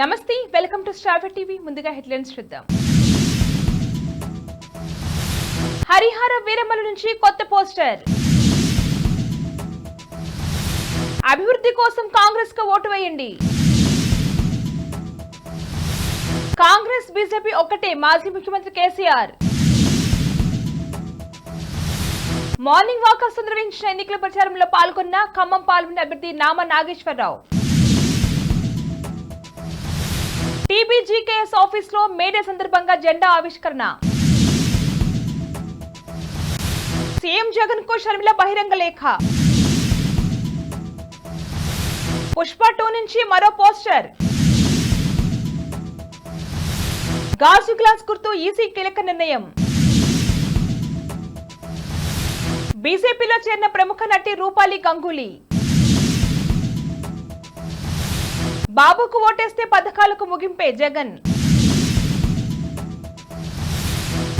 నమస్తే welcome to star TV. ముందుగా headlines చూద్దాం. హరిహర వీరమ్మల నుంచి కొత్త పోస్టర్. అభివృద్ధి కోసం కాంగ్రెస్కు ఓటు వేయండి. కాంగ్రెస్ బీజేపీ ఒక్కటే మాజీ ముఖ్యమంత్రి కేసీఆర్. మార్నింగ్ వాకర్స్ నిర్వహించిన ఎన్నికల ప్రచారంలో పాల్గొన్న ఖమ్మం పార్లమెంట్ అభ్యర్థి నామ నాగేశ్వరరావు. టీబీజీకేఎస్ ఆఫీస్లో మేడే సందర్భంగా జెండా ఆవిష్కరణ. సీఎం జగన్కు షర్మిల బహిరంగ లేఖ. పుష్ప టూ నుంచి మరో పోస్టర్. గాజు గ్లాస్ గుర్తు ఈసీ కీలక నిర్ణయం. బీజేపీలో చేరిన ప్రముఖ నటి రూపాలి గంగూలీ. బాబుకు ఓటేస్తే పథకాలకు ముగింపే Jagan.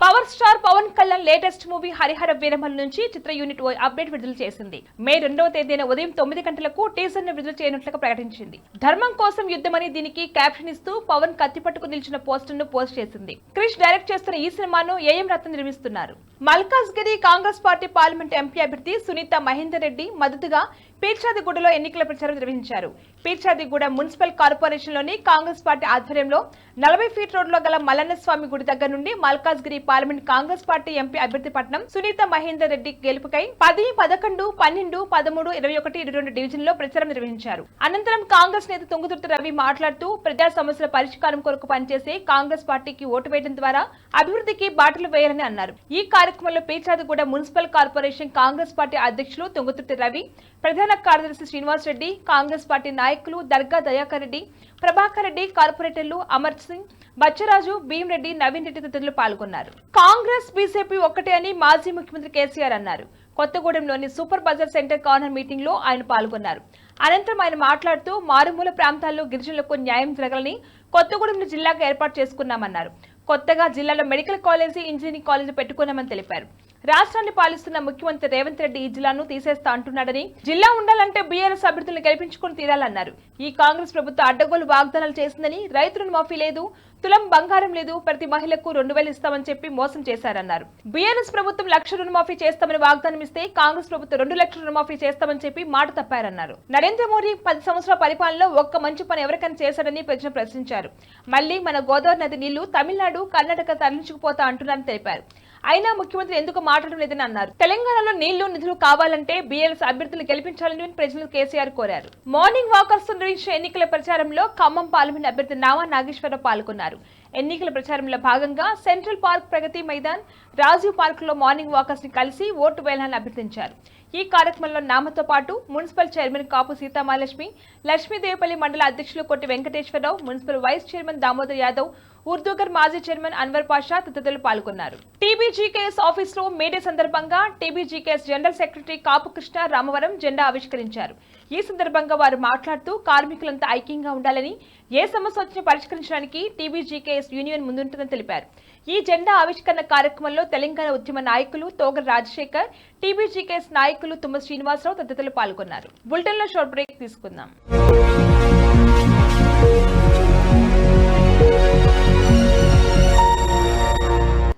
Power star Pawan Kalyan latest movie Harihara Veeramal నుంచి చిత్ర యూనిట్ ఓ అప్డేట్ విడుదల చేసింది. మే రెండవ తేదీన ఉదయం తొమ్మిది గంటలకు టీజర్ను విడుదల చేయనున్నట్లుగా ప్రకటించింది. ధర్మం కోసం యుద్ధమని దీనికి క్యాప్షన్ ఇస్తూ పవన్ కత్తి పట్టుకు నిలిచిన పోస్టర్ను పోస్ట్ చేసింది. క్రిష్ డైరెక్ట్ చేస్తున్న ఈ సినిమాను ఏఎం రత్న నిర్మిస్తున్నారు. Malkajgiri Congress party parliament MP అభ్యర్థి సునీత మహేందర్ రెడ్డి మద్దతుగా పీర్చాదిగూడలో ఎన్నికల ప్రచారం నిర్వహించారు. పీర్చాదిగూడ మున్సిపల్ కార్పొరేషన్లోని కాంగ్రెస్ పార్టీ ఆధ్వర్యంలో నలభై ఫీట్ రోడ్లో గల మల్లన్న స్వామి గుడి దగ్గర నుండి Malkajgiri parliament Congress party MP అభ్యర్థి పట్నం సునీత మహేందర్ రెడ్డి గెలుపుకై పది పదకొండు పన్నెండు పదమూడు ఇరవై ఒకటి ఇరవై రెండు డివిజన్లో ప్రచారం నిర్వహించారు. అనంతరం కాంగ్రెస్ నేత తుంగతుర్తి రవి మాట్లాడుతూ ప్రజా సమస్యల పరిష్కారం కొరకు పనిచేసే కాంగ్రెస్ పార్టీకి ఓటు వేయడం ద్వారా అభివృద్ధికి బాటలు వేయాలని అన్నారు. ఈ కార్యక్రమంలో Peerzadiguda municipal corporation Congress party అధ్యక్షులు తుంగుతుర్తి రవి ప్రధాన కార్యదర్శి శ్రీనివాస్ రెడ్డి కాంగ్రెస్ పార్టీ నాయకులు దర్గా దయాకర్ రెడ్డి ప్రభాకర్ రెడ్డి కార్పొరేటర్లు అమర్ సింగ్ బచ్చరాజు భీమరెడ్డి నవీన్ రెడ్డి తదితరులు పాల్గొన్నారు. కాంగ్రెస్ బీజేపీ ఒక్కటే అని మాజీ ముఖ్యమంత్రి కేసీఆర్ అన్నారు. కొత్తగూడెంలోని సూపర్ బజార్ సెంటర్ కార్నర్ మీటింగ్లో ఆయన పాల్గొన్నారు. అనంతరం ఆయన మాట్లాడుతూ మారుమూల ప్రాంతాల్లో గిరిజనులకు న్యాయం జరగాలని కొత్తగూడెం జిల్లాగా ఏర్పాటు చేసుకున్నామన్నారు. కొత్తగా జిల్లాలో మెడికల్ కాలేజీ ఇంజనీరింగ్ కాలేజీ పెట్టుకున్నామని తెలిపారు. రాష్ట్రాన్ని పాలిస్తున్న ముఖ్యమంత్రి రేవంత్ రెడ్డి ఈ జిల్లాను తీసేస్తా అంటున్నాడని జిల్లా ఉండాలంటే బీఆర్ఎస్ అభ్యర్థులను గెలిపించుకుని తీరాలన్నారు. ఈ కాంగ్రెస్ ప్రభుత్వం అడ్డగోలు వాగ్దానాలు చేసిందని రైతులను మాఫీ లేదు తులం బంగారం లేదు ప్రతి మహిళకు రెండు వేలు ఇస్తామని చెప్పి మోసం చేశారన్నారు. బీఆర్ఎస్ ప్రభుత్వం లక్ష రుణమాఫీ చేస్తామని వాగ్దానం ఇస్తే కాంగ్రెస్ ప్రభుత్వం రెండు లక్షల రుణమాఫీ చేస్తామని చెప్పి మాట తప్పారన్నారు. నరేంద్ర మోడీ పది సంవత్సరాల పరిపాలనలో ఒక్క మంచి పని ఎవరికైనా చేశాడని ప్రజలు ప్రశ్నించారు. మళ్ళీ మన గోదావరి నది నీళ్ళు తమిళనాడు కర్ణాటక తరలించుకుపోతా అంటున్నారని తెలిపారు. అయినా ముఖ్యమంత్రి ఎందుకు మాట్లాడడం లేదని అన్నారు. తెలంగాణలో నీళ్ళు నిధులు కావాలంటే బీఆర్ఎస్ అభ్యర్థులు గెలిపించాలని ప్రజలు కేసీఆర్ కోరారు. మార్నింగ్ వాకర్స్ నిర్వహించిన ఎన్నికల ప్రచారంలో ఖమ్మం పార్లమెంట్ అభ్యర్థి నామా నాగేశ్వరరావు పాల్గొన్నారు. ఎన్నికల ప్రచారంలో భాగంగా సెంట్రల్ పార్క్ ప్రగతి మైదాన్ రాజీవ్ పార్క్లో మార్నింగ్ వాకర్స్ని కలిసి ఓటు వేయాలని అభ్యర్థించారు. ఈ కార్యక్రమంలో నామతో పాటు మున్సిపల్ చైర్మన్ కాపు సీతామహాలక్ష్మి లక్ష్మీదేవపల్లి మండల అధ్యక్షులు Kotti Venkateswararao municipal vice chairman Damodar Yadav ఉర్దూగర్ మాజీ చైర్మన్ అన్వర్ పాషా తదితరులు పాల్గొన్నారు. టీబీజీకేఎస్ ఆఫీస్లో మేడే సందర్భంగా TBGKS general secretary Kapu Krishna Ramavaram జెండా ఆవిష్కరించారు. ఈ సందర్భంగా వారు మాట్లాడుతూ కార్మికులంతా ఐక్యంగా ఉండాలని ఏ సమస్య వచ్చినా పరిష్కరించడానికి టీబీజీకేఎస్ యూనియన్ ముందుంటుందని తెలిపారు. ఈ జెండా ఆవిష్కరణ కార్యక్రమంలో తెలంగాణ ఉద్యమ నాయకులు తోగ రాజశేఖర్ టీబీజీకేఎస్ నాయకులు తుమ్మ శ్రీనివాసరావు తదితరులు పాల్గొన్నారు. బులెటిన్లో షార్ట్ బ్రేక్ తీసుకుందాం.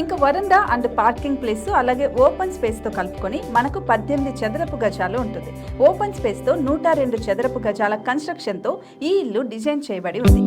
ఇంకా వరండా అండ్ పార్కింగ్ ప్లేస్ అలాగే ఓపెన్ స్పేస్తో కలుపుకొని మనకు పద్దెనిమిది చదరపు గజాలు ఉంటుంది. ఓపెన్ స్పేస్తో నూట రెండు చదరపు గజాల కన్స్ట్రక్షన్తో ఈ ఇల్లు డిజైన్ చేయబడి ఉంది.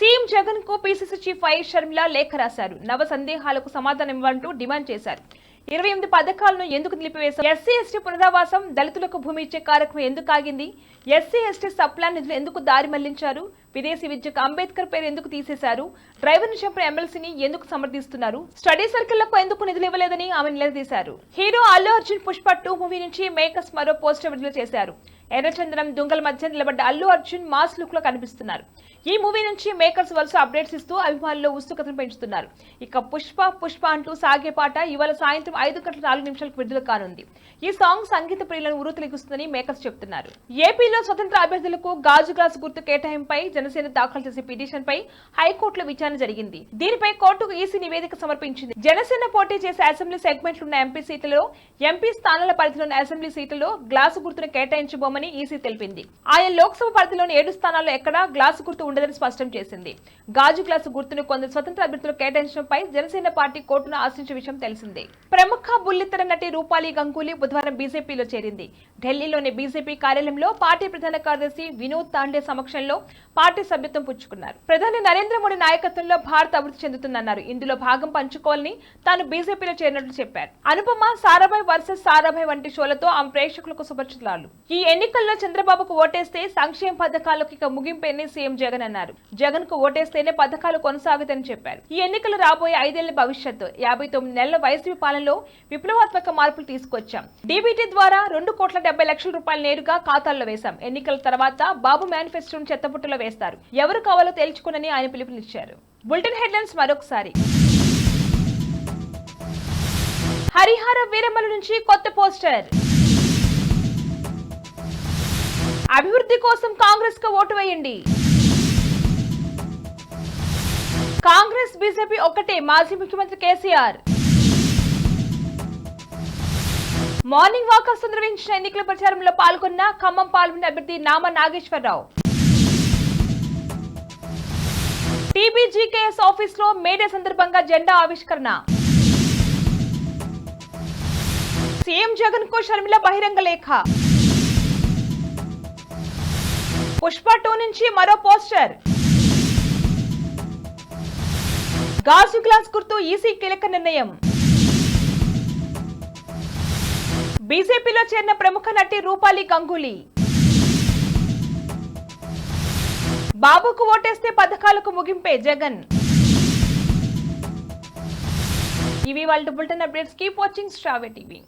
సీఎం జగన్కు పిసిసి చీఫ్ వైఎస్ షర్మిల లేఖ రాశారు. నవ సందేహాలకు సమాధానం ఇవ్వాలంటూ డిమాండ్ చేశారు. ఇరవై ఎనిమిది పథకాలను ఎందుకు నిలిపివేశారు? ఎస్సీ ఎస్టీ పునరావాసం దళితులకు భూమి ఇచ్చే కార్యక్రమం ఎందుకు ఆగింది? ఎస్సీ ఎస్టీ సప్లాన్ నిధులు ఎందుకు దారి మళ్ళించారు? విదేశీ విద్యకు అంబేద్కర్ పేరు ఎందుకు తీసేశారు? డ్రైవర్ను చంపిన ఎమ్మెల్సీని ఎందుకు సమర్థిస్తున్నారు? స్టడీ సర్కిళ్ళకు ఎందుకు నిధులు ఇవ్వలేదని ఆమె నిలదీశారు. Hero Allu Arjun Pushpa two movie నుంచి మేకర్స్ మరో పోస్టర్ విడుదల చేశారు. ఎర్రచందనం దుంగల మధ్య నిలబడ్డ అల్లు అర్జున్ మాస్ లుక్లో కనిపిస్తున్నారు. ఈ మూవీ నుంచి మేకర్స్ వరుస అప్డేట్స్ ఇస్తూ అభిమానుల్లో ఉత్సుకతను పెంచుతున్నారు. ఇక పుష్ప పుష్ప అంటూ సాగే పాట ఇవాళ సాయంత్రం సాయంత్రం ఐదు గంటల నాలుగు నిమిషాలకు విడుదల కానుంది. ఈ సాంగ్ సంగీత ప్రియులను ఉరుతలిగిస్తుందని మేకర్స్ చెప్తున్నారు. ఏపీలో స్వతంత్ర అభ్యర్థులకు గాజు గ్లాసు గుర్తు కేటాయింపై జనసేన దాఖలు చేసే పిటిషన్ పై హైకోర్టులో విచారణ జరిగింది. దీనిపై కోర్టుకు ఈసీ నివేదిక సమర్పించింది. జనసేన పోటీ చేసే అసెంబ్లీ సెగ్మెంట్లు ఉన్న ఎంపీ సీట్లలో ఎంపీ స్థానాల పరిధిలోని అసెంబ్లీ సీట్లలో గ్లాసు గుర్తును కేటాయించబోమని ఈసీ తెలిపింది. ఆయా లోక్సభ పరిధిలోని ఏడు స్థానాల్లో ఎక్కడా గ్లాసు గుర్తు ఉండదని స్పష్టం చేసింది. గాజు గ్లాసు గుర్తును కొందరు స్వతంత్ర అభ్యర్థులు కేటాయించడంపై జనసేన పార్టీ కోర్టును ఆశించే విషయం తెలిసిందే. ప్రముఖ బుల్లితెర నటి రూపాలి గంగూలీ బుధవారం బీజేపీలో చేరింది. ఢిల్లీలోని బీజేపీ కార్యాలయంలో పార్టీ ప్రధాన కార్యదర్శి వినోద్ తాండే సమక్షంలో పార్టీ సభ్యత్వం పుచ్చుకున్నారు. ప్రధాని నరేంద్ర మోడీ నాయకత్వంలో భారత్ అభివృద్ధి చెందుతుందన్నారు. ఇందులో భాగం పంచుకోవాలని తాను బీజేపీలో చేరినట్లు చెప్పారు. అనుపమ సారాభాయ్ వర్సెస్ సారాభాయ్ వంటి షోలతో ఆమె ప్రేక్షకులకు సుపరిచితురాలు ఈ ఎన్నికల్లో చంద్రబాబుకు ఓటేస్తే సంక్షేమ పథకాలకు ఇక ముగింపేని సీఎం జగన్ అన్నారు. జగన్కు ఓటేస్తేనే పథకాలు కొనసాగుతాయని చెప్పారు. ఈ ఎన్నికలు రాబోయే ఐదేళ్ళ భవిష్యత్తు. యాభై తొమ్మిది నెలల వైసీపీ పాలనలో విప్లవాత్మక మార్పులు తీసుకొచ్చాం. డీబీటీ ద్వారా రెండు కోట్ల డెబ్బై లక్షల రూపాయలు నేరుగా ఖాతాల్లో వేశాం. ఎన్నికల తర్వాత బాబు మేనిఫెస్టోను చెత్తపుట్టులో వేస్తారు. ఎవరు కావాలో తేల్చుకునని ఆయన పిలుపునిచ్చారు. బులెటిన్ హెడ్లైన్స్ మరొకసారి. హరిహర వీరమ్మల నుంచి కొత్త పోస్టర్. అభివృద్ధి కోసం కాంగ్రెస్కు ఓటు వేయండి. కాంగ్రెస్ బీజేపీ ఒక్కటే మాజీ ముఖ్యమంత్రి కేసీఆర్. మార్నింగ్ వాక్ సందర్భించిన ఎన్నికల ప్రచారంలో పాల్గొన్న ఖమ్మం పాల్గొన్న అభ్యర్థి నామ నాగేశ్వరరావు. టీబీజీకేఎస్ ఆఫీస్లో మేడే సందర్భంగా జెండా ఆవిష్కరణ. సీఎం జగన్కు షర్మిల బహిరంగ లేఖ. పుష్ప టూ నుంచి మరో పోస్టర్. గాజు గ్లాస్ గుర్తు ఈసీ కీలక నిర్ణయం. బీజేపీలో చేరిన ప్రముఖ నటి రూపాలి గంగూలీ. బాబుకు ఓటేస్తే పథకాలకు ముగింపే జగన్. ఇవి వాళ్ళ బులెటిన్ అప్డేట్స్. కీప్ వాచింగ్ స్ట్రావే టీవీ.